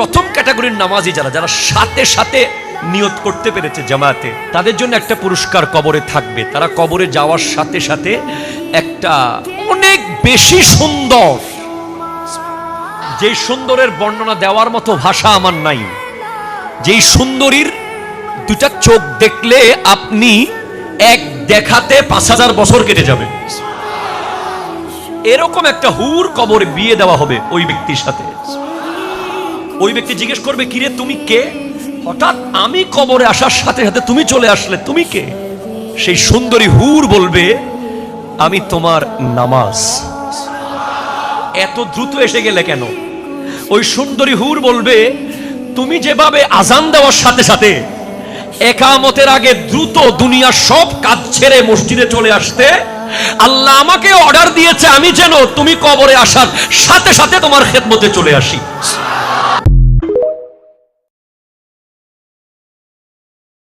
প্রথম ক্যাটাগরির নামাজি যারা যারা সাথে সাথে নিয়ত করতে পেরেছে জামাতে, তাদের জন্য একটা পুরস্কার কবরে থাকবে। তারা কবরে যাওয়ার সাথে সাথে একটা অনেক বেশি সুন্দর, যেই সুন্দরের বর্ণনা দেওয়ার মতো ভাষা আমার নাই। যেই সুন্দরীর দুটা চোখ দেখলে আপনি এক দেখাতে পাঁচ হাজার বছর কেটে যাবে। এরকম একটা হুর কবরে বিয়ে দেওয়া হবে ওই ব্যক্তির সাথে। ওই ব্যক্তি জিজ্ঞেস করবে, কিরে, তুমি কে? হঠাৎ আমি কবরে আসার সাথে সাথে তুমি চলে আসলে, তুমি কে? সেই সুন্দরী হুর বলবে, আমি তোমার নামাজ। এত দ্রুত এসে গেলে কেন? ওই সুন্দরী হুর বলবে, তুমি যেভাবে আজান দেওয়ার সাথে সাথে একামতের আগে দ্রুত দুনিয়ার সব কাজ ছেড়ে মসজিদে চলে আসতে, আল্লাহ আমাকে অর্ডার দিয়েছে, আমি যেন তুমি কবরে আসার সাথে সাথে তোমার খেদমতে চলে আসি।